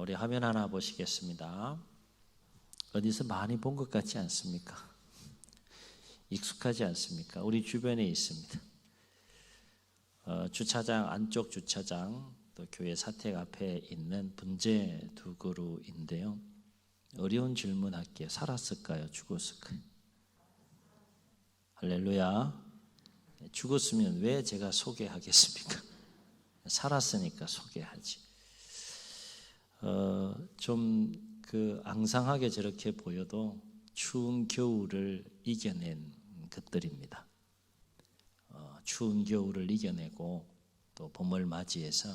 우리 화면 하나 보시겠습니다. 어디서 많이 본 것 같지 않습니까? 익숙하지 않습니까? 우리 주변에 있습니다. 어, 주차장 안쪽 주차장 또 교회 사택 앞에 있는 분재 두 그루인데요. 어려운 질문 할게요. 살았을까요? 죽었을까요? 할렐루야. 죽었으면 왜 제가 소개하겠습니까? 살았으니까 소개하지. 어, 좀 그 앙상하게 저렇게 보여도 추운 겨울을 이겨낸 것들입니다. 어, 추운 겨울을 이겨내고 또 봄을 맞이해서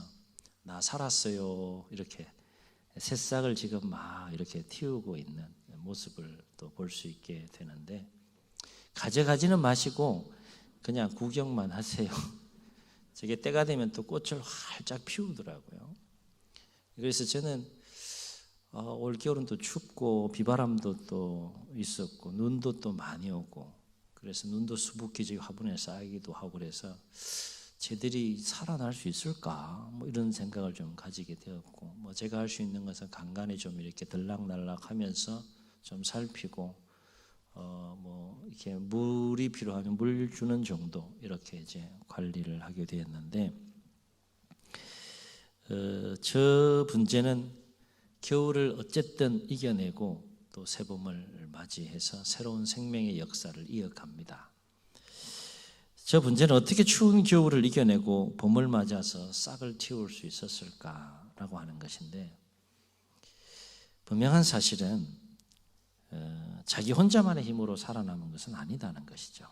나 살았어요 이렇게 새싹을 지금 막 이렇게 틔우고 있는 모습을 또 볼 수 있게 되는데 가져가지는 마시고 그냥 구경만 하세요. 저게 때가 되면 또 꽃을 활짝 피우더라고요. 그래서 저는 어, 올 겨울은 또 춥고 비바람도 또 있었고 눈도 또 많이 오고 그래서 눈도 수북해지고 화분에 쌓이기도 하고 그래서 쟤들이 살아날 수 있을까? 뭐 이런 생각을 좀 가지게 되었고 뭐 제가 할 수 있는 것은 간간히 좀 이렇게 들락날락하면서 좀 살피고 어 뭐 이렇게 물이 필요하면 물 주는 정도 이렇게 이제 관리를 하게 되었는데 어, 저 분재는 겨울을 어쨌든 이겨내고 또 새봄을 맞이해서 새로운 생명의 역사를 이어갑니다. 저 문제는 어떻게 추운 겨울을 이겨내고 봄을 맞아서 싹을 틔울 수 있었을까라고 하는 것인데 분명한 사실은 어, 자기 혼자만의 힘으로 살아남은 것은 아니다는 것이죠.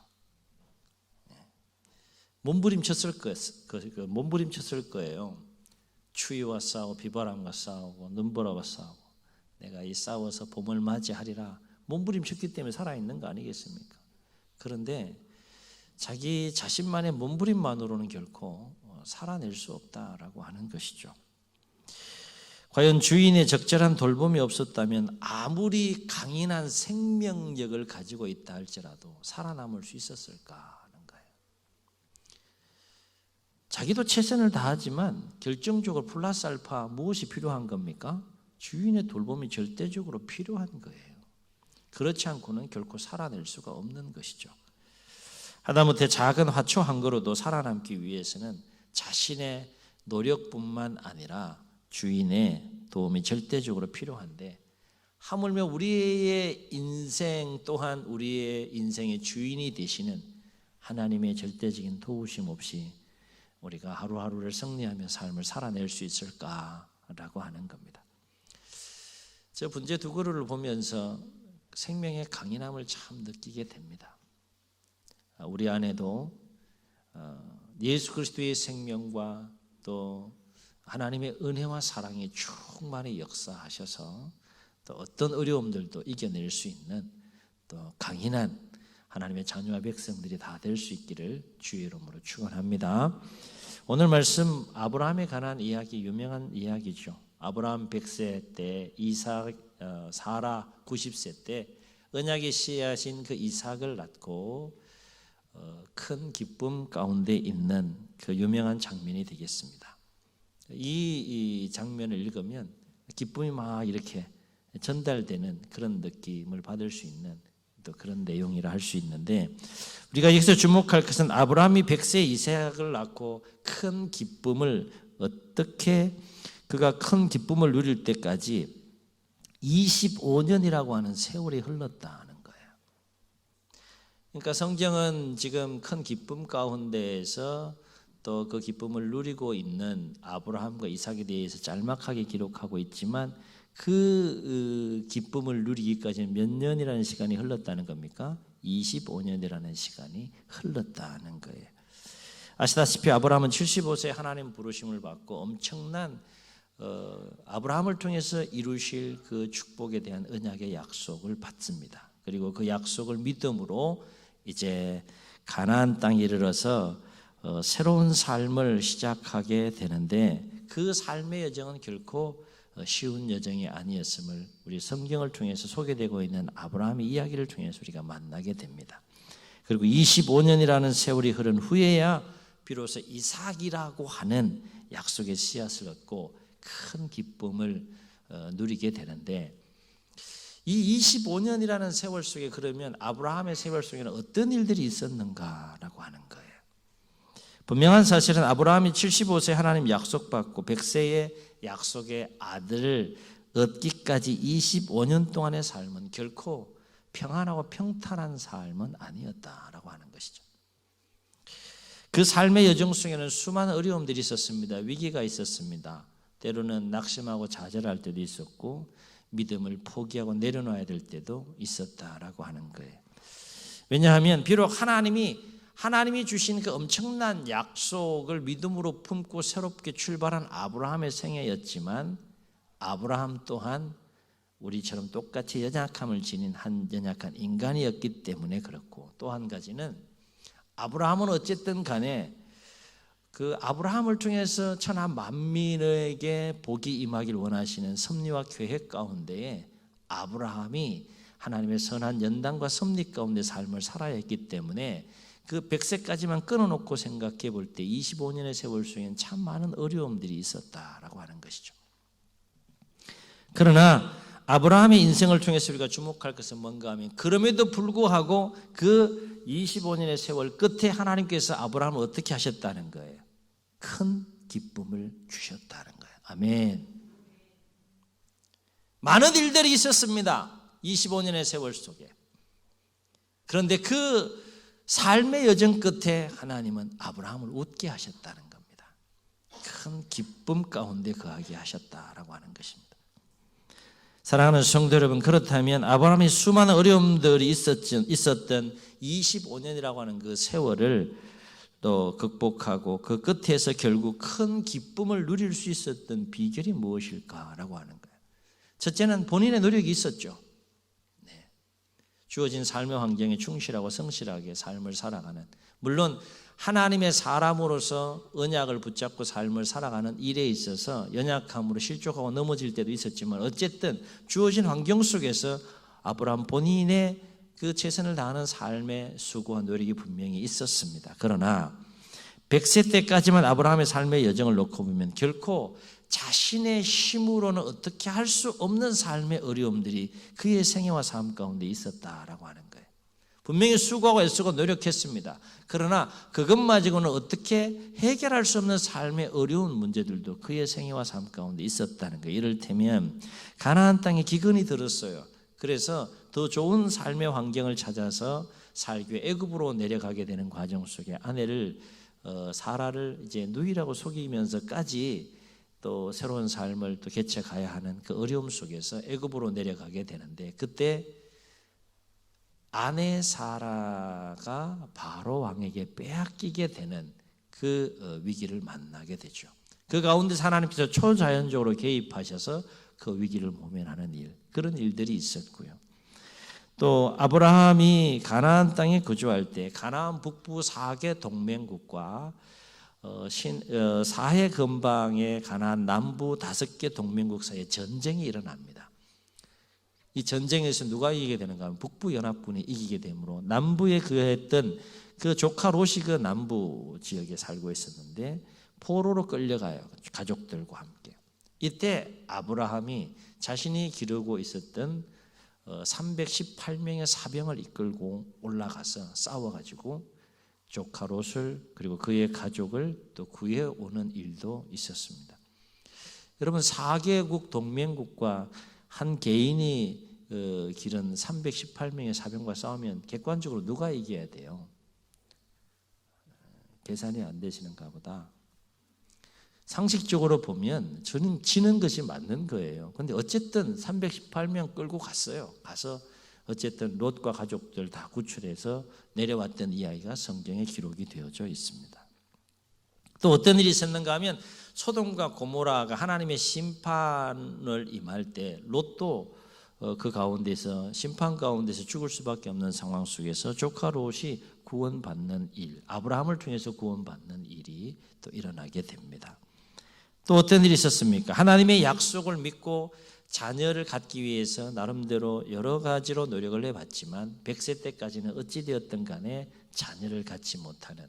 예. 몸부림쳤을 거, 그, 그, 몸부림쳤을 거예요. 추위와 싸우고 비바람과 싸우고 눈보라와 싸우고 내가 이 싸워서 봄을 맞이하리라 몸부림쳤기 때문에 살아있는 거 아니겠습니까? 그런데 자기 자신만의 몸부림만으로는 결코 어, 살아낼 수 없다라고 하는 것이죠. 과연 주인의 적절한 돌봄이 없었다면 아무리 강인한 생명력을 가지고 있다 할지라도 살아남을 수 있었을까? 자기도 최선을 다하지만 결정적으로 플러스 알파 무엇이 필요한 겁니까? 주인의 돌봄이 절대적으로 필요한 거예요. 그렇지 않고는 결코 살아낼 수가 없는 것이죠. 하다못해 작은 화초 한 그루도 살아남기 위해서는 자신의 노력뿐만 아니라 주인의 도움이 절대적으로 필요한데 하물며 우리의 인생 또한 우리의 인생의 주인이 되시는 하나님의 절대적인 도우심 없이 우리가 하루하루를 승리하며 삶을 살아낼 수 있을까라고 하는 겁니다. 저 분재 두 그루를 보면서 생명의 강인함을 참 느끼게 됩니다. 우리 안에도 어, 예수 그리스도의 생명과 또 하나님의 은혜와 사랑이 충만히 역사하셔서 또 어떤 어려움들도 이겨낼 수 있는 또 강인한 하나님의 자녀와 백성들이 다 될 수 있기를 주의 이름으로 축원합니다. 오늘 말씀 아브라함에 관한 이야기 유명한 이야기죠. 아브라함 100세 때 이삭 어, 사라 90세 때 언약의 씨앗인 그 이삭을 낳고 어, 큰 기쁨 가운데 있는 그 유명한 장면이 되겠습니다. 이, 이 장면을 읽으면 기쁨이 막 이렇게 전달되는 그런 느낌을 받을 수 있는 또 그런 내용이라 할 수 있는데 우리가 여기서 주목할 것은 아브라함이 백세 이삭을 낳고 큰 기쁨을 어떻게 그가 큰 기쁨을 누릴 때까지 25년이라고 하는 세월이 흘렀다는 거예요. 그러니까 성경은 지금 큰 기쁨 가운데에서 또 그 기쁨을 누리고 있는 아브라함과 이삭에 대해서 짤막하게 기록하고 있지만 그 기쁨을 누리기까지는 몇 년이라는 시간이 흘렀다는 겁니까? 25년이라는 시간이 흘렀다는 거예요. 아시다시피 아브라함은 75세 하나님 부르심을 받고 엄청난 어, 아브라함을 통해서 이루실 그 축복에 대한 언약의 약속을 받습니다. 그리고 그 약속을 믿음으로 이제 가나안 땅에 이르러서 어, 새로운 삶을 시작하게 되는데 그 삶의 여정은 결코 어, 쉬운 여정이 아니었음을 우리 성경을 통해서 소개되고 있는 아브라함의 이야기를 통해서 우리가 만나게 됩니다. 그리고 25년이라는 세월이 흐른 후에야 비로소 이삭이라고 하는 약속의 씨앗을 얻고 큰 기쁨을 어, 누리게 되는데 이 25년이라는 세월 속에 그러면 아브라함의 세월 속에는 어떤 일들이 있었는가라고 하는 거예요. 분명한 사실은 아브라함이 75세 하나님 약속받고 100세의 약속의 아들을 얻기까지 25년 동안의 삶은 결코 평안하고 평탄한 삶은 아니었다라고 하는 것이죠. 그 삶의 여정 속에는 수많은 어려움들이 있었습니다. 위기가 있었습니다. 때로는 낙심하고 좌절할 때도 있었고 믿음을 포기하고 내려놔야 될 때도 있었다라고 하는 거예요. 왜냐하면 비록 하나님이 하나님이 주신 그 엄청난 약속을 믿음으로 품고 새롭게 출발한 아브라함의 생애였지만 아브라함 또한 우리처럼 똑같이 연약함을 지닌 한 연약한 인간이었기 때문에 그렇고 또 한 가지는 아브라함은 어쨌든 간에 그 아브라함을 통해서 천하 만민에게 복이 임하길 원하시는 섭리와 계획 가운데에 아브라함이 하나님의 선한 연단과 섭리 가운데 삶을 살아야 했기 때문에 그 100세까지만 끊어놓고 생각해 볼 때 25년의 세월 속에는 참 많은 어려움들이 있었다라고 하는 것이죠. 그러나 아브라함의 인생을 통해서 우리가 주목할 것은 뭔가 하면 그럼에도 불구하고 그 25년의 세월 끝에 하나님께서 아브라함을 어떻게 하셨다는 거예요. 큰 기쁨을 주셨다는 거예요. 아멘. 많은 일들이 있었습니다. 25년의 세월 속에. 그런데 그 삶의 여정 끝에 하나님은 아브라함을 웃게 하셨다는 겁니다. 큰 기쁨 가운데 거하게 하셨다라고 하는 것입니다. 사랑하는 성도 여러분, 그렇다면 아브라함이 수많은 어려움들이 있었던 25년이라고 하는 그 세월을 또 극복하고 그 끝에서 결국 큰 기쁨을 누릴 수 있었던 비결이 무엇일까라고 하는 거예요. 첫째는 본인의 노력이 있었죠. 네. 주어진 삶의 환경에 충실하고 성실하게 삶을 살아가는 물론 하나님의 사람으로서 언약을 붙잡고 삶을 살아가는 일에 있어서 연약함으로 실족하고 넘어질 때도 있었지만 어쨌든 주어진 환경 속에서 아브라함 본인의 그 최선을 다하는 삶의 수고와 노력이 분명히 있었습니다. 그러나 100세 때까지만 아브라함의 삶의 여정을 놓고 보면 결코 자신의 힘으로는 어떻게 할 수 없는 삶의 어려움들이 그의 생애와 삶 가운데 있었다라고 하는 거예요. 분명히 수고하고 애쓰고 노력했습니다. 그러나 그것마저는 어떻게 해결할 수 없는 삶의 어려운 문제들도 그의 생애와 삶 가운데 있었다는 거예요. 이를테면 가나안 땅에 기근이 들었어요. 그래서 더 좋은 삶의 환경을 찾아서 살기 위해 애굽으로 내려가게 되는 과정 속에 아내를 어, 사라를 이제 누이라고 속이면서까지 또 새로운 삶을 또 개최 가야 하는 그 어려움 속에서 애굽으로 내려가게 되는데 그때 아내 사라가 바로 왕에게 빼앗기게 되는 그 어, 위기를 만나게 되죠. 그 가운데 하나님께서 초자연적으로 개입하셔서 그 위기를 모면하는 일 그런 일들이 있었고요. 또 아브라함이 가나안 땅에 거주할 때 가나안 북부 4개 동맹국과 어, 신, 어, 사해 근방의 가나안 남부 다섯 개 동맹국 사이에 전쟁이 일어납니다. 이 전쟁에서 누가 이기게 되는가 하면 북부 연합군이 이기게 되므로 남부에 그했던 그 조카 롯이 그 남부 지역에 살고 있었는데 포로로 끌려가요. 가족들과 함께. 이때 아브라함이 자신이 기르고 있었던 318명의 어, 사병을 이끌고 올라가서 싸워가지고 조카 롯을 그리고 그의 가족을 또 구해 오는 일도 있었습니다. 여러분 4개국 동맹국과 한 개인이 어, 기른 318명의 사병과 싸우면 객관적으로 누가 이겨야 돼요? 계산이 안 되시는가 보다. 상식적으로 보면 저는 지는 것이 맞는 거예요. 근데 어쨌든 318명 끌고 갔어요. 가서 어쨌든 롯과 가족들 다 구출해서 내려왔던 이야기가 성경에 기록이 되어져 있습니다. 또 어떤 일이 있었는가 하면 소돔과 고모라가 하나님의 심판을 임할 때 롯도 어, 그 가운데서 심판 가운데서 죽을 수밖에 없는 상황 속에서 조카 롯이 구원받는 일, 아브라함을 통해서 구원받는 일이 또 일어나게 됩니다. 또 어떤 일이 있었습니까? 하나님의 약속을 믿고 자녀를 갖기 위해서 나름대로 여러 가지로 노력을 해봤지만 100세 때까지는 어찌되었든 간에 자녀를 갖지 못하는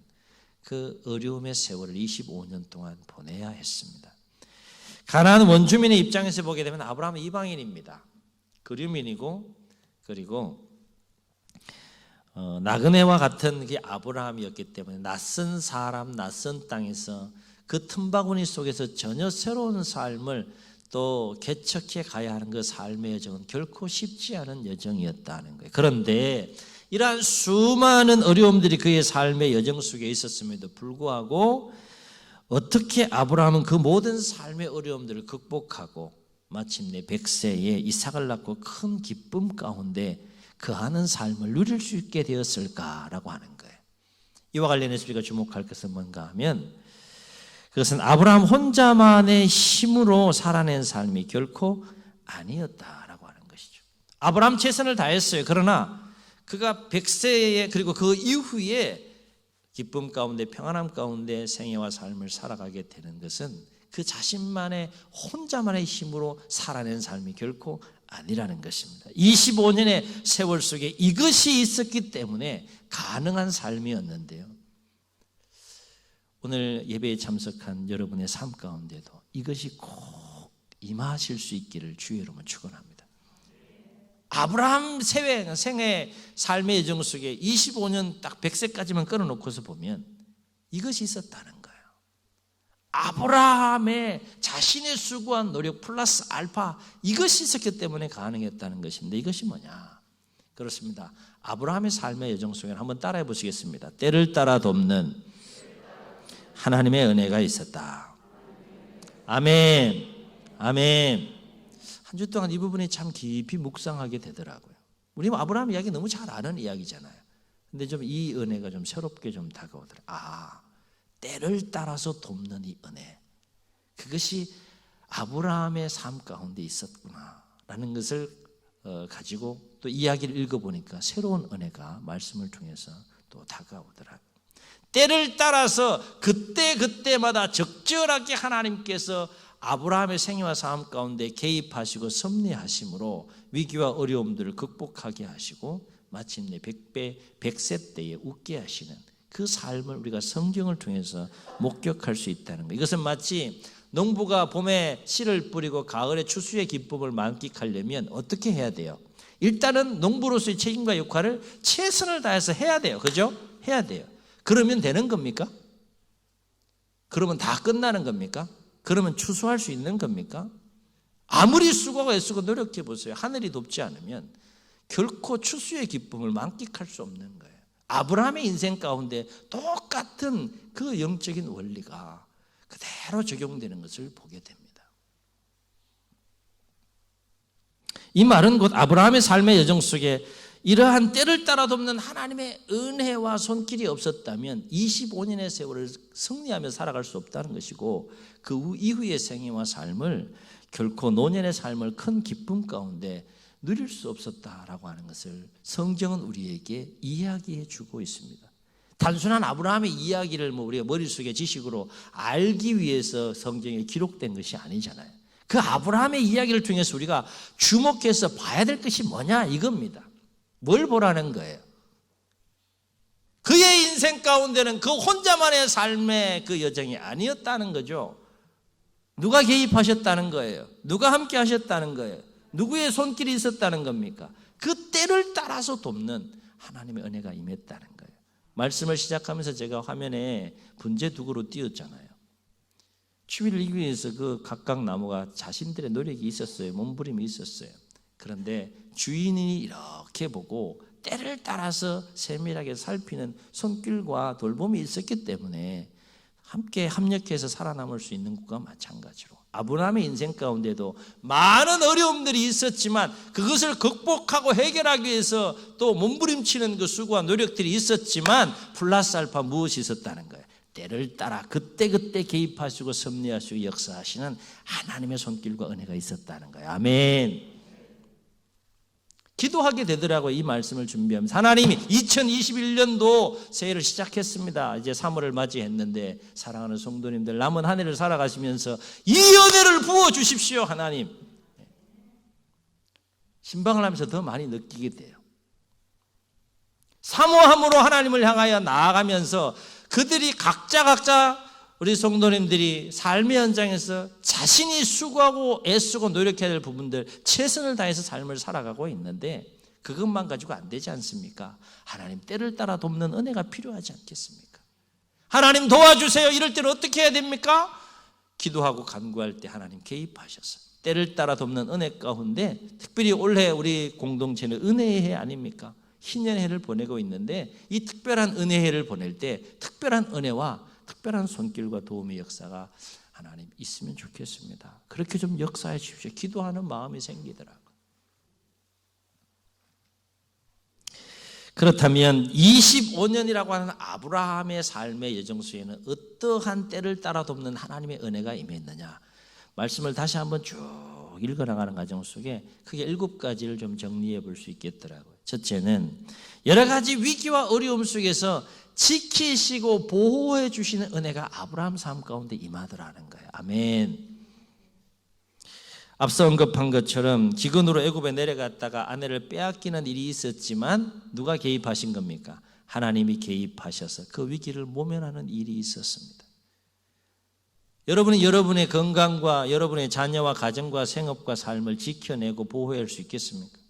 그 어려움의 세월을 25년 동안 보내야 했습니다. 가나안 원주민의 입장에서 보게 되면 아브라함은 이방인입니다. 그류민이고 그리고 어, 나그네와 같은 게 아브라함이었기 때문에 낯선 사람, 낯선 땅에서 그 틈바구니 속에서 전혀 새로운 삶을 또 개척해 가야 하는 그 삶의 여정은 결코 쉽지 않은 여정이었다는 거예요. 그런데 이러한 수많은 어려움들이 그의 삶의 여정 속에 있었음에도 불구하고 어떻게 아브라함은 그 모든 삶의 어려움들을 극복하고 마침내 100세에 이삭을 낳고 큰 기쁨 가운데 그 하는 삶을 누릴 수 있게 되었을까라고 하는 거예요. 이와 관련해서 우리가 주목할 것은 뭔가 하면 그것은 아브라함 혼자만의 힘으로 살아낸 삶이 결코 아니었다라고 하는 것이죠. 아브라함 최선을 다했어요. 그러나 그가 100세에 그리고 그 이후에 기쁨 가운데 평안함 가운데 생애와 삶을 살아가게 되는 것은 그 자신만의 혼자만의 힘으로 살아낸 삶이 결코 아니라는 것입니다. 25년의 세월 속에 이것이 있었기 때문에 가능한 삶이었는데요. 오늘 예배에 참석한 여러분의 삶 가운데도 이것이 꼭 임하실 수 있기를 주의 이름으로 축원합니다. 아브라함 생애, 삶의 여정 속에 25년 딱 100세까지만 끊어놓고서 보면 이것이 있었다는 거예요. 아브라함의 자신의 수고한 노력 플러스 알파 이것이 있었기 때문에 가능했다는 것인데 이것이 뭐냐? 그렇습니다. 아브라함의 삶의 여정 속에 한번 따라해 보시겠습니다. 때를 따라 돕는 하나님의 은혜가 있었다. 아멘. 아멘. 한 주 동안 이 부분이 참 깊이 묵상하게 되더라고요. 우리 아브라함 이야기 너무 잘 아는 이야기잖아요. 근데 좀 이 은혜가 좀 새롭게 좀 다가오더라고요. 아, 때를 따라서 돕는 이 은혜. 그것이 아브라함의 삶 가운데 있었구나 라는 것을 어, 가지고 또 이야기를 읽어보니까 새로운 은혜가 말씀을 통해서 또 다가오더라고요. 때를 따라서 그때 그때마다 적절하게 하나님께서 아브라함의 생애와 삶 가운데 개입하시고 섭리하심으로 위기와 어려움들을 극복하게 하시고 마침내 백배 백세 때에 웃게 하시는 그 삶을 우리가 성경을 통해서 목격할 수 있다는 거. 이것은 마치 농부가 봄에 씨를 뿌리고 가을에 추수의 기쁨을 만끽하려면 어떻게 해야 돼요? 일단은 농부로서의 책임과 역할을 최선을 다해서 해야 돼요. 그죠? 해야 돼요. 그러면 되는 겁니까? 그러면 다 끝나는 겁니까? 그러면 추수할 수 있는 겁니까? 아무리 수고하고 애쓰고 노력해 보세요. 하늘이 돕지 않으면 결코 추수의 기쁨을 만끽할 수 없는 거예요. 아브라함의 인생 가운데 똑같은 그 영적인 원리가 그대로 적용되는 것을 보게 됩니다. 이 말은 곧 아브라함의 삶의 여정 속에 이러한 때를 따라 돕는 하나님의 은혜와 손길이 없었다면 25년의 세월을 승리하며 살아갈 수 없다는 것이고 그 이후의 생애와 삶을 결코 노년의 삶을 큰 기쁨 가운데 누릴 수 없었다라고 하는 것을 성경은 우리에게 이야기해 주고 있습니다. 단순한 아브라함의 이야기를 뭐 우리가 머릿속에 지식으로 알기 위해서 성경에 기록된 것이 아니잖아요. 그 아브라함의 이야기를 통해서 우리가 주목해서 봐야 될 것이 뭐냐 이겁니다. 뭘 보라는 거예요? 그의 인생 가운데는 그 혼자만의 삶의 그 여정이 아니었다는 거죠. 누가 개입하셨다는 거예요? 누가 함께 하셨다는 거예요? 누구의 손길이 있었다는 겁니까? 그 때를 따라서 돕는 하나님의 은혜가 임했다는 거예요. 말씀을 시작하면서 제가 화면에 분재 두구로 띄웠잖아요. 추위를 이기기 위해서 그 각각 나무가 자신들의 노력이 있었어요. 몸부림이 있었어요. 그런데 주인이 이렇게 보고 때를 따라서 세밀하게 살피는 손길과 돌봄이 있었기 때문에 함께 합력해서 살아남을 수 있는 것과 마찬가지로 아브라함의 인생 가운데도 많은 어려움들이 있었지만 그것을 극복하고 해결하기 위해서 또 몸부림치는 그 수고와 노력들이 있었지만 플러스 알파 무엇이 있었다는 거예요. 때를 따라 그때그때 개입하시고 섭리하시고 역사하시는 하나님의 손길과 은혜가 있었다는 거예요. 아멘. 기도하게 되더라고요. 이 말씀을 준비하면서. 하나님이 2021년도 새해를 시작했습니다. 이제 3월을 맞이했는데 사랑하는 성도님들 남은 한 해를 살아가시면서 이 은혜를 부어 주십시오. 하나님. 신방을 하면서 더 많이 느끼게 돼요. 사모함으로 하나님을 향하여 나아가면서 그들이 각자 각자 우리 성도님들이 삶의 현장에서 자신이 수고하고 애쓰고 노력해야 될 부분들 최선을 다해서 삶을 살아가고 있는데 그것만 가지고 안 되지 않습니까? 하나님 때를 따라 돕는 은혜가 필요하지 않겠습니까? 하나님 도와주세요. 이럴 때는 어떻게 해야 됩니까? 기도하고 간구할 때 하나님 개입하셔서 때를 따라 돕는 은혜 가운데 특별히 올해 우리 공동체는 은혜의 해 아닙니까? 희년 해를 보내고 있는데 이 특별한 은혜 해를 보낼 때 특별한 은혜와 특별한 손길과 도움의 역사가 하나님 있으면 좋겠습니다. 그렇게 좀 역사해 주십시오. 기도하는 마음이 생기더라고요. 그렇다면 25년이라고 하는 아브라함의 삶의 여정수에는 어떠한 때를 따라 돕는 하나님의 은혜가 임했느냐? 말씀을 다시 한번 쭉 읽어나가는 과정 속에 크게 일곱 가지를 좀 정리해 볼 수 있겠더라고요. 첫째는 여러 가지 위기와 어려움 속에서 지키시고 보호해 주시는 은혜가 아브라함 삶 가운데 임하더라는 거예요. 아멘. 앞서 언급한 것처럼 기근으로 애굽에 내려갔다가 아내를 빼앗기는 일이 있었지만 누가 개입하신 겁니까? 하나님이 개입하셔서 그 위기를 모면하는 일이 있었습니다. 여러분이 여러분의 건강과 여러분의 자녀와 가정과 생업과 삶을 지켜내고 보호할 수 있겠습니까?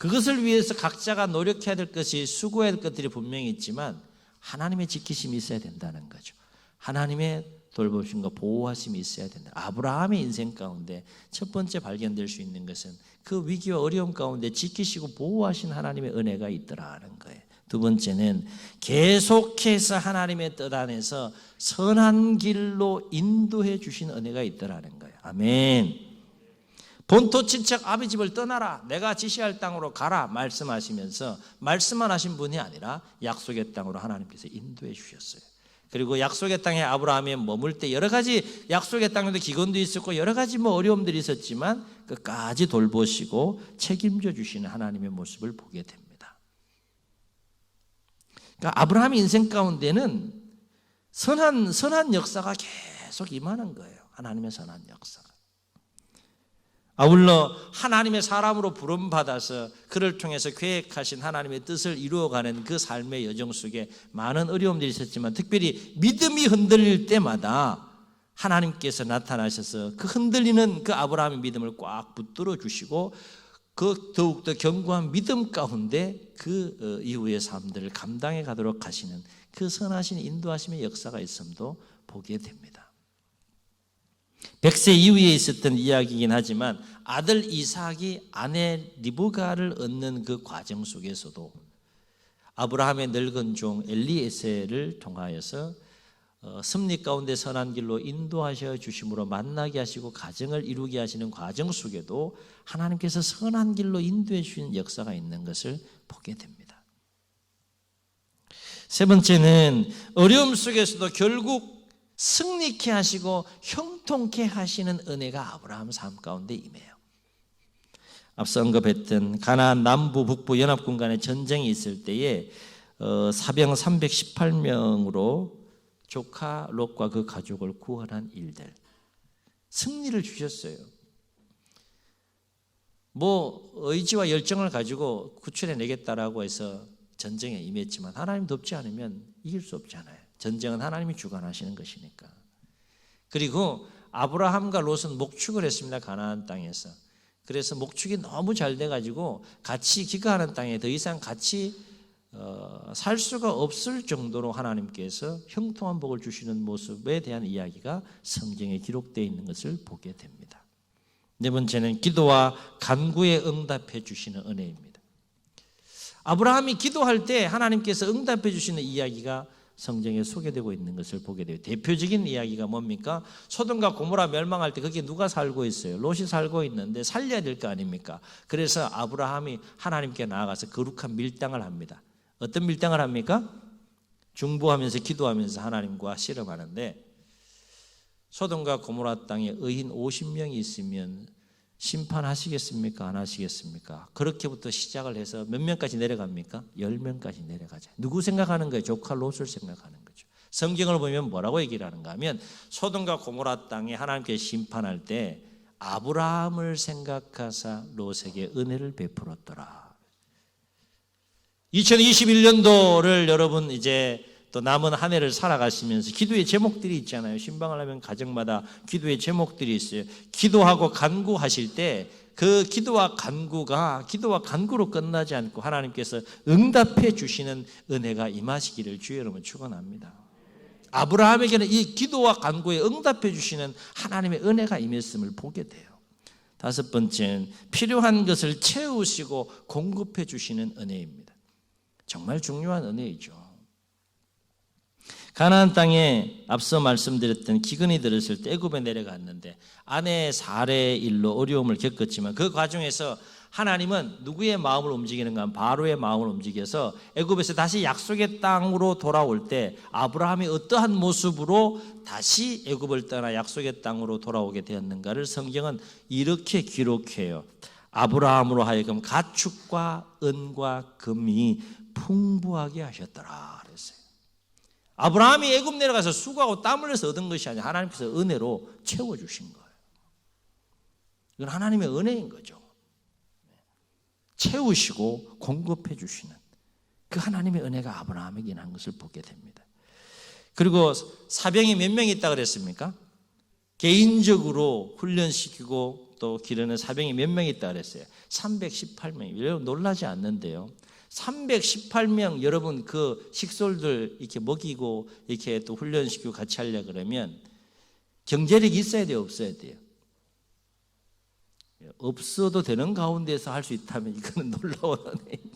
그것을 위해서 각자가 노력해야 될 것이 수고해야 될 것들이 분명히 있지만 하나님의 지키심이 있어야 된다는 거죠. 하나님의 돌보심과 보호하심이 있어야 된다. 아브라함의 인생 가운데 첫 번째 발견될 수 있는 것은 그 위기와 어려움 가운데 지키시고 보호하신 하나님의 은혜가 있더라는 거예요. 두 번째는 계속해서 하나님의 뜻 안에서 선한 길로 인도해 주신 은혜가 있더라는 거예요. 아멘. 본토 친척 아비 집을 떠나라. 내가 지시할 땅으로 가라. 말씀하시면서 말씀만 하신 분이 아니라 약속의 땅으로 하나님께서 인도해 주셨어요. 그리고 약속의 땅에 아브라함이 머물 때 여러 가지 약속의 땅에도 기근도 있었고 여러 가지 뭐 어려움들이 있었지만 끝까지 돌보시고 책임져 주시는 하나님의 모습을 보게 됩니다. 그러니까 아브라함 인생 가운데는 선한 선한 역사가 계속 임하는 거예요. 하나님의 선한 역사가. 아울러 하나님의 사람으로 부름 받아서 그를 통해서 계획하신 하나님의 뜻을 이루어가는 그 삶의 여정 속에 많은 어려움들이 있었지만 특별히 믿음이 흔들릴 때마다 하나님께서 나타나셔서 그 흔들리는 그 아브라함의 믿음을 꽉 붙들어 주시고 그 더욱더 견고한 믿음 가운데 그 어, 이후의 삶들을 감당해 가도록 하시는 그 선하신 인도하심의 역사가 있음도 보게 됩니다. 100세 이후에 있었던 이야기이긴 하지만 아들 이삭이 아내 리브가를 얻는 그 과정 속에서도 아브라함의 늙은 종 엘리에셀을 통하여서 어, 섭리 가운데 선한 길로 인도하셔 주심으로 만나게 하시고 가정을 이루게 하시는 과정 속에도 하나님께서 선한 길로 인도해 주시는 역사가 있는 것을 보게 됩니다. 세 번째는 어려움 속에서도 결국 승리케 하시고 형통케 하시는 은혜가 아브라함 삶 가운데 임해요. 앞서 언급했던 가나안 남부 북부 연합군 간의 전쟁이 있을 때에 어, 사병 318명으로 조카 롯과 그 가족을 구원한 일들 승리를 주셨어요. 뭐 의지와 열정을 가지고 구출해 내겠다라고 해서 전쟁에 임했지만 하나님 돕지 않으면 이길 수 없잖아요. 전쟁은 하나님이 주관하시는 것이니까. 그리고 아브라함과 롯은 목축을 했습니다. 가나안 땅에서. 그래서 목축이 너무 잘 돼가지고 같이 기가하는 땅에 더 이상 같이 어, 살 수가 없을 정도로 하나님께서 형통한 복을 주시는 모습에 대한 이야기가 성경에 기록되어 있는 것을 보게 됩니다. 네 번째는 기도와 간구에 응답해 주시는 은혜입니다. 아브라함이 기도할 때 하나님께서 응답해 주시는 이야기가 성경에 소개되고 있는 것을 보게 돼요. 대표적인 이야기가 뭡니까? 소돔과 고모라 멸망할 때 거기에 누가 살고 있어요? 롯이 살고 있는데 살려야 될 거 아닙니까? 그래서 아브라함이 하나님께 나아가서 거룩한 밀당을 합니다. 어떤 밀당을 합니까? 중보하면서 기도하면서 하나님과 씨름하는데 소돔과 고모라 땅에 의인 50명이 있으면 심판하시겠습니까? 안 하시겠습니까? 그렇게부터 시작을 해서 몇 명까지 내려갑니까? 열 명까지 내려가죠. 누구 생각하는 거예요? 조카 롯을 생각하는 거죠. 성경을 보면 뭐라고 얘기를 하는가 하면 소돔과 고모라 땅에 하나님께 심판할 때 아브라함을 생각하사 롯에게 은혜를 베풀었더라. 2021년도를 여러분 이제 또 남은 한 해를 살아가시면서 기도의 제목들이 있잖아요. 신방을 하면 가정마다 기도의 제목들이 있어요. 기도하고 간구하실 때 그 기도와 간구가 기도와 간구로 끝나지 않고 하나님께서 응답해 주시는 은혜가 임하시기를 주의 여러분 축원합니다. 아브라함에게는 이 기도와 간구에 응답해 주시는 하나님의 은혜가 임했음을 보게 돼요. 다섯 번째는 필요한 것을 채우시고 공급해 주시는 은혜입니다. 정말 중요한 은혜이죠. 가나안 땅에 앞서 말씀드렸던 기근이 들었을 때 애굽에 내려갔는데 아내의 살해 일로 어려움을 겪었지만 그 과정에서 하나님은 누구의 마음을 움직이는가 바로의 마음을 움직여서 애굽에서 다시 약속의 땅으로 돌아올 때 아브라함이 어떠한 모습으로 다시 애굽을 떠나 약속의 땅으로 돌아오게 되었는가를 성경은 이렇게 기록해요. 아브라함으로 하여금 가축과 은과 금이 풍부하게 하셨더라 그랬어요. 아브라함이 애굽 내려가서 수고하고 땀 흘려서 얻은 것이 아니라 하나님께서 은혜로 채워 주신 거예요. 이건 하나님의 은혜인 거죠. 채우시고 공급해 주시는 그 하나님의 은혜가 아브라함에게 난 것을 보게 됩니다. 그리고 사병이 몇 명 있다 그랬습니까? 개인적으로 훈련시키고 또 기르는 사병이 몇 명 있다 그랬어요. 318명. 여러분 놀라지 않는데요. 318명 여러분 그 식솔들 이렇게 먹이고 이렇게 또 훈련시키고 같이 하려 그러면 경제력이 있어야 돼요, 없어야 돼요. 없어도 되는 가운데서 할 수 있다면 이거는 놀라운 은혜인.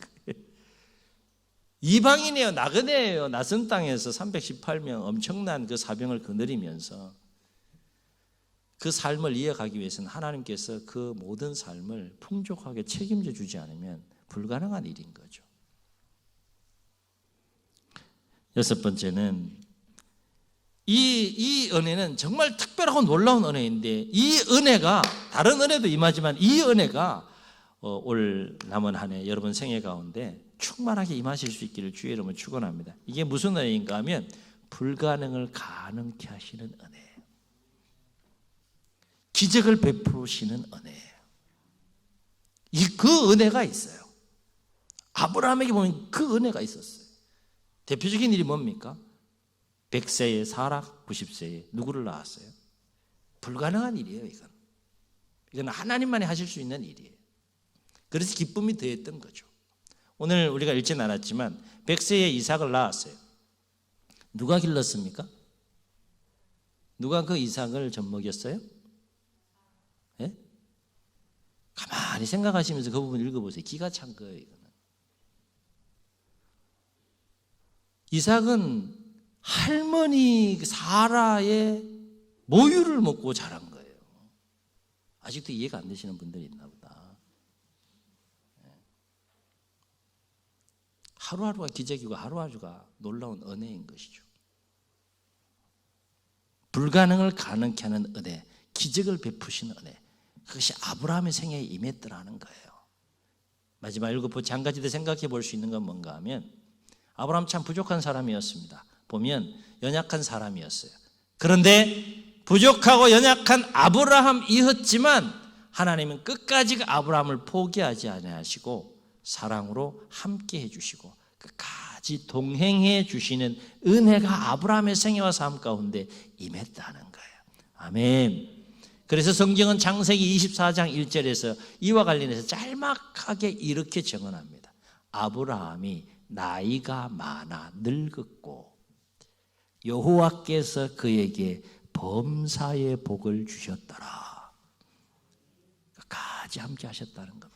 이방인이에요, 나그네예요. 낯선 땅에서 318명 엄청난 그 사병을 거느리면서 그 삶을 이어가기 위해서는 하나님께서 그 모든 삶을 풍족하게 책임져 주지 않으면 불가능한 일인 거죠. 여섯 번째는 이, 이 은혜는 정말 특별하고 놀라운 은혜인데 이 은혜가 다른 은혜도 임하지만 이 은혜가 어, 올 남은 한 해 여러분 생애 가운데 충만하게 임하실 수 있기를 주의 이름을 축원합니다. 이게 무슨 은혜인가 하면 불가능을 가능케 하시는 은혜예요. 기적을 베푸시는 은혜예요. 이 그 은혜가 있어요. 아브라함에게 보면 그 은혜가 있었어요. 대표적인 일이 뭡니까? 100세에 사라 90세에 누구를 낳았어요? 불가능한 일이에요, 이건. 이건 하나님만이 하실 수 있는 일이에요. 그래서 기쁨이 더했던 거죠. 오늘 우리가 읽지 않았지만 100세에 이삭을 낳았어요. 누가 길렀습니까? 누가 그 이삭을 젖먹였어요? 예? 가만히 생각하시면서 그 부분 읽어보세요. 기가 찬 거예요, 이거는. 이삭은 할머니 사라의 모유를 먹고 자란 거예요. 아직도 이해가 안 되시는 분들이 있나 보다. 예. 하루하루가 기적이고 하루하루가 놀라운 은혜인 것이죠. 불가능을 가능케 하는 은혜, 기적을 베푸시는 은혜. 그것이 아브라함의 생애에 임했더라는 거예요. 마지막 일곱 번째 한 가지 더 생각해 볼 수 있는 건 뭔가 하면 아브라함 참 부족한 사람이었습니다. 보면 연약한 사람이었어요. 그런데 부족하고 연약한 아브라함이었지만 하나님은 끝까지 그 아브라함을 포기하지 아니하시고 사랑으로 함께 해주시고 끝까지 동행해 주시는 은혜가 아브라함의 생애와 삶 가운데 임했다는 거예요. 아멘. 그래서 성경은 창세기 24장 1절에서 이와 관련해서 짤막하게 이렇게 정언합니다. 아브라함이 나이가 많아 늙었고 여호와께서 그에게 범사의 복을 주셨더라. 끝까지 함께 하셨다는 겁니다.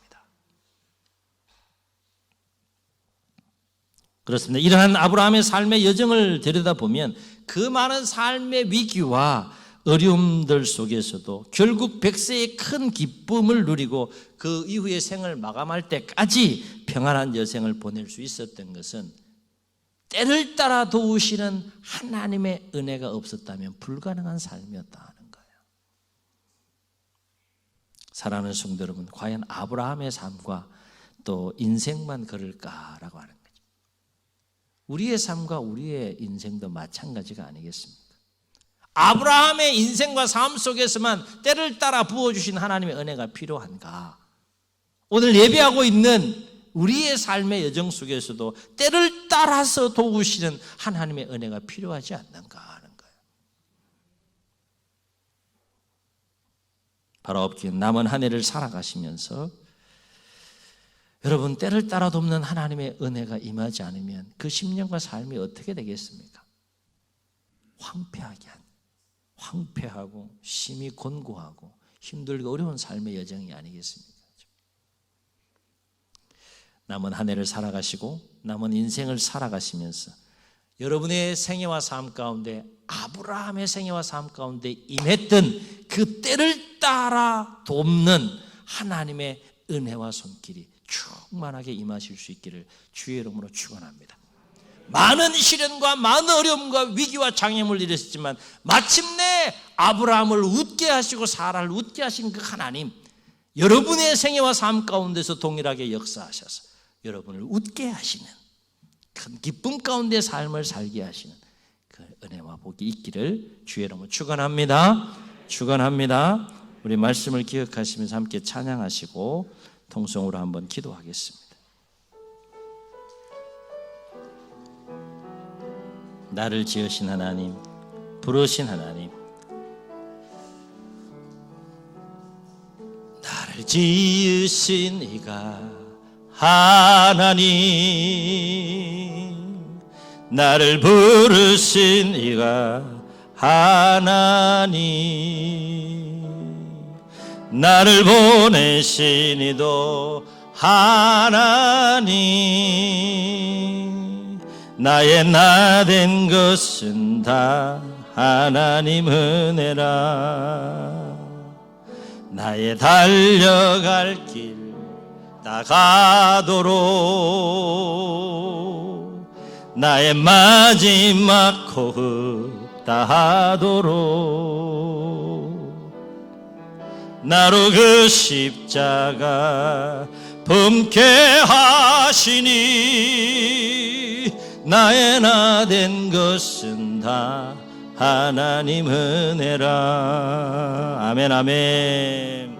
그렇습니다. 이러한 아브라함의 삶의 여정을 들여다보면 그 많은 삶의 위기와 어려움들 속에서도 결국 백세의 큰 기쁨을 누리고 그 이후의 생을 마감할 때까지 평안한 여생을 보낼 수 있었던 것은 때를 따라 도우시는 하나님의 은혜가 없었다면 불가능한 삶이었다는 거예요. 사랑하는 성도 여러분, 과연 아브라함의 삶과 또 인생만 그럴까라고 하는 거죠. 우리의 삶과 우리의 인생도 마찬가지가 아니겠습니까? 아브라함의 인생과 삶 속에서만 때를 따라 부어주신 하나님의 은혜가 필요한가? 오늘 예배하고 있는 우리의 삶의 여정 속에서도 때를 따라서 도우시는 하나님의 은혜가 필요하지 않는가 하는 거예요. 바로 없기 남은 한 해를 살아가시면서 여러분 때를 따라 돕는 하나님의 은혜가 임하지 않으면 그 10년과 삶이 어떻게 되겠습니까? 황폐하게 한 황폐하고 심히 곤고하고 힘들고 어려운 삶의 여정이 아니겠습니까? 남은 한 해를 살아가시고 남은 인생을 살아가시면서 여러분의 생애와 삶 가운데 아브라함의 생애와 삶 가운데 임했던 그 때를 따라 돕는 하나님의 은혜와 손길이 충만하게 임하실 수 있기를 주의 이름으로 축원합니다. 많은 시련과 많은 어려움과 위기와 장애물 일으켰지만 마침내 아브라함을 웃게 하시고 사라를 웃게 하신 그 하나님 여러분의 생애와 삶 가운데서 동일하게 역사하셔서 여러분을 웃게 하시는 큰 기쁨 가운데 삶을 살게 하시는 그 은혜와 복이 있기를 주의 이름으로 축원합니다. 축원합니다. 우리 말씀을 기억하시면서 함께 찬양하시고 통성으로 한번 기도하겠습니다. 나를 지으신 하나님, 부르신 하나님, 나를 지으신 이가 하나님, 나를 부르신 이가 하나님, 나를 보내신 이도 하나님, 나의 나 된 것은 다 하나님 은혜라. 나의 달려갈 길다 가도록 나의 마지막 호흡 다 하도록 나로 그 십자가 품게 하시니 나의 나 된 것은 다 하나님 은혜라. 아멘 아멘.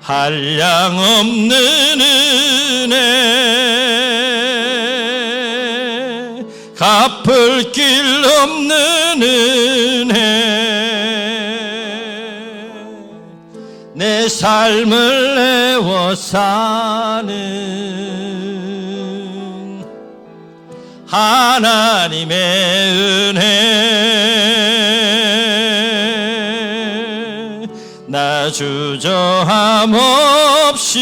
한량 없는 은혜 갚을 길 없는 은혜 내 삶을 내워 사는 하나님의 은혜. 나 주저함 없이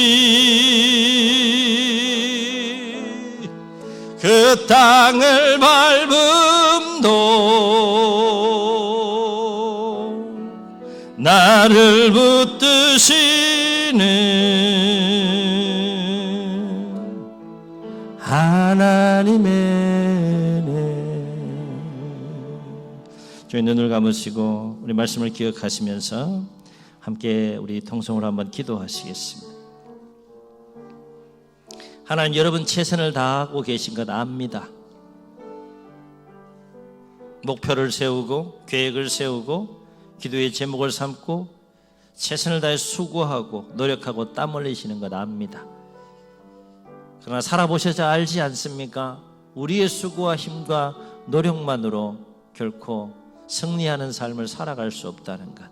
그 땅을 밟음도 나를 붙드시는 저희 눈을 감으시고 우리 말씀을 기억하시면서 함께 우리 통성으로 한번 기도하시겠습니다 하나님 여러분 최선을 다하고 계신 것 압니다 목표를 세우고 계획을 세우고 기도의 제목을 삼고 최선을 다해 수고하고 노력하고 땀 흘리시는 것 압니다. 그러나 살아보셔서 알지 않습니까? 우리의 수고와 힘과 노력만으로 결코 승리하는 삶을 살아갈 수 없다는 것.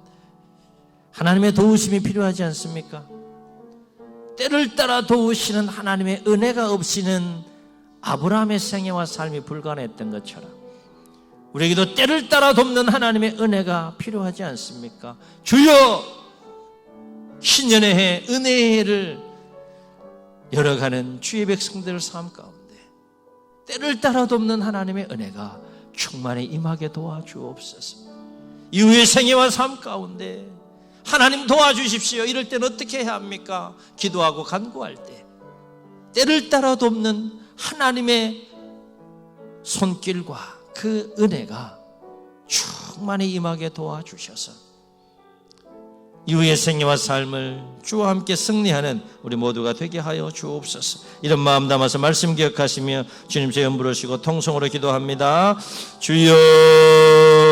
하나님의 도우심이 필요하지 않습니까? 때를 따라 도우시는 하나님의 은혜가 없이는 아브라함의 생애와 삶이 불가능했던 것처럼 우리에게도 때를 따라 돕는 하나님의 은혜가 필요하지 않습니까? 주여 신년의 해 은혜의 해를 열어가는 주의 백성들의 삶 가운데 때를 따라 돕는 하나님의 은혜가 충만히 임하게 도와주옵소서. 이후의 생애와 삶 가운데 하나님 도와주십시오. 이럴 때는 어떻게 해야 합니까? 기도하고 간구할 때 때를 따라 돕는 하나님의 손길과 그 은혜가 충만히 임하게 도와주셔서 이후의 생애와 삶을 주와 함께 승리하는 우리 모두가 되게 하여 주옵소서. 이런 마음 담아서 말씀 기억하시며 주님 제 연부르시고 통성으로 기도합니다. 주여